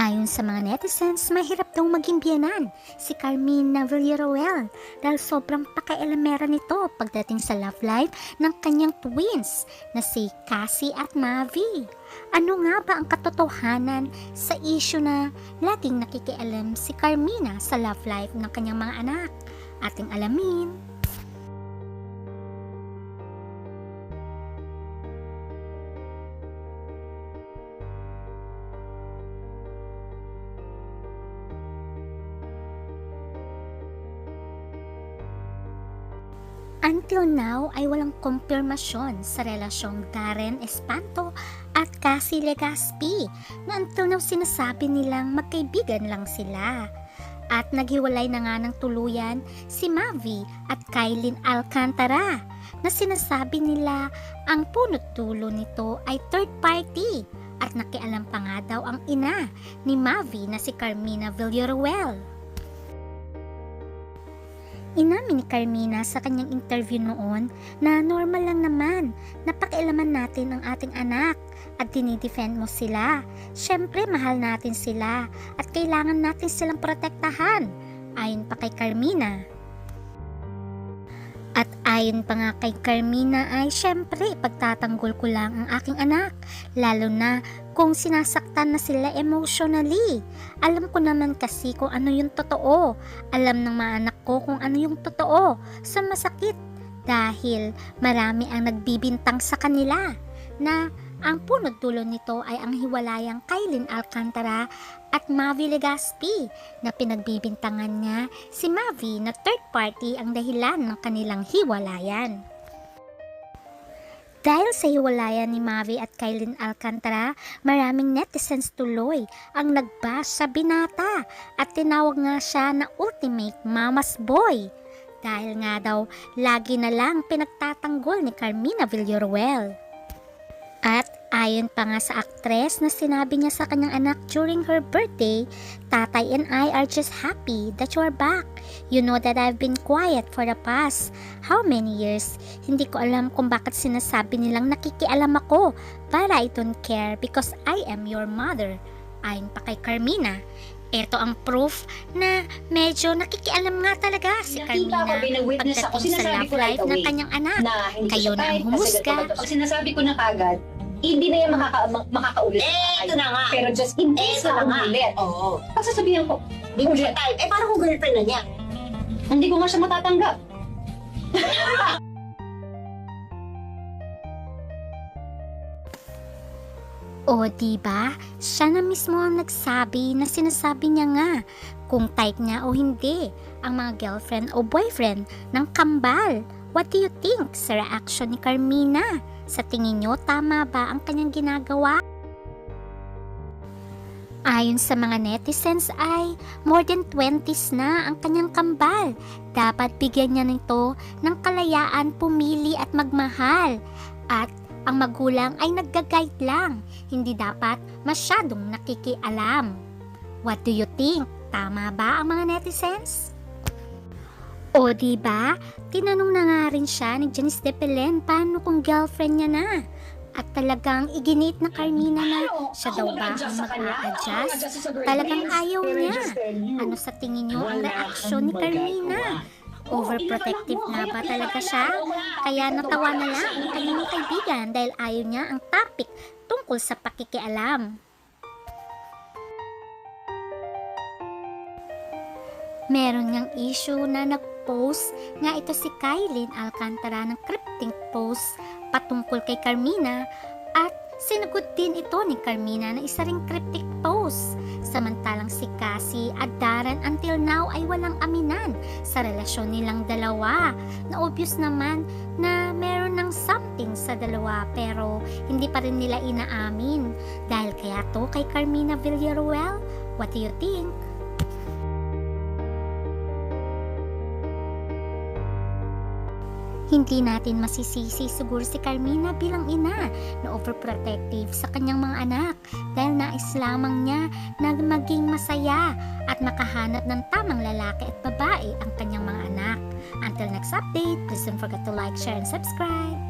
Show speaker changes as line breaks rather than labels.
Ayon sa mga netizens, mahirap daw maging biyanan si Carmina Villaruel dahil sobrang pakialamera nito pagdating sa love life ng kanyang twins na si Cassie at Mavi. Ano nga ba ang katotohanan sa issue na laging nakikialam si Carmina sa love life ng kanyang mga anak? Ating alamin. Until now ay walang kumpirmasyon sa relasyong Darren Espanto at Cassie Legaspi na until now sinasabi nilang magkaibigan lang sila. At naghiwalay na nga ng tuluyan si Mavi at Kailin Alcantara na sinasabi nila ang punot dulo nito ay third party at nakialam pa nga daw ang ina ni Mavi na si Carmina Villaruel. Inamin ni Carmina sa kanyang interview noon na normal lang naman na pakialaman natin ang ating anak at dinidefend mo sila. Siyempre mahal natin sila at kailangan natin silang protektahan. Ayon pa kay Carmina. At ayon pa nga kay Carmina ay syempre pagtatanggol ko lang ang aking anak lalo na kung sinasaktan na sila emotionally. Alam ko naman kasi kung ano yung totoo. Alam ng mga anak ko kung ano yung totoo sa masakit dahil marami ang nagbibintang sa kanila na ang punot dulo nito ay ang hiwalayang Kailin Alcantara at Mavi Legaspi na pinagbibintangan niya si Mavi na third party ang dahilan ng kanilang hiwalayan. Dahil sa hiwalayan ni Mavi at Kailin Alcantara, maraming netizens tuloy ang nagbash sa binata at tinawag nga siya na ultimate mama's boy. Dahil nga daw, lagi na lang pinagtatanggol ni Carmina Villaruel. Ayon pa nga sa aktres na sinabi niya sa kanyang anak during her birthday, Tatay and I are just happy that you are back. You know that I've been quiet for the past how many years. Hindi ko alam kung bakit sinasabi nilang nakikialam ako, but I don't care because I am your mother. Ayon pa kay Carmina, ito ang proof na medyo nakikialam nga talaga si
Nakita
Carmina
ko, binawitness ako,
pagdating sa love
ko right
life ng
away
kanyang anak.
na ko
Kayo na ang humusga.
Ang sinasabi ko na kagad, hindi na yan makaka, ma- makakaulit.
Eh, ito na nga.
Pero just in case
na nga.
umulit,
Oo.
pagsasabihan ko,
Hindi mo siya type. Eh, paano kung girlfriend na niya?
hindi ko nga siya matatanggap.
O di ba? Siya na mismo ang nagsabi na sinasabi niya nga kung type niya o hindi ang mga girlfriend o boyfriend ng kambal. What do you think sa reaction ni Carmina? Sa tingin niyo tama ba ang kanyang ginagawa? Ayon sa mga netizens ay more than 20s na ang kanyang kambal. Dapat bigyan niya nito ng kalayaan pumili at magmahal. At ang magulang ay nagga-guide lang, hindi dapat masyadong nakikialam. What do you think? Tama ba ang mga netizens? O di ba? Tinanong na nga rin siya ni Janice de Belen paano kung girlfriend niya na. At talagang iginit na Carmina na siya daw ba ang mag-a-adjust? Talagang ayaw niya. Ano sa tingin niyo ang reaksyon ni Carmina? Overprotective nga ba talaga siya? Kaya natawa na lang ang kanyang kaibigan dahil ayaw niya ang topic tungkol sa pakikialam. Meron niyang issue na nag-post nga ito si Kailin Alcantara ng cryptic post patungkol kay Carmina at sinagot din ito ni Carmina na isa ring cryptic post. Samantalang si Cassie at Darren until now ay walang aminan sa relasyon nilang dalawa na obvious naman na meron ng something sa dalawa pero hindi pa rin nila inaamin. Dahil kaya to kay Carmina Villaruel, what do you think? Hindi natin masisisi siguro si Carmina bilang ina na overprotective sa kanyang mga anak dahil nais lamang niya na maging masaya at makahanap ng tamang lalaki at babae ang kanyang mga anak. Until next update, please don't forget to like, share, and subscribe.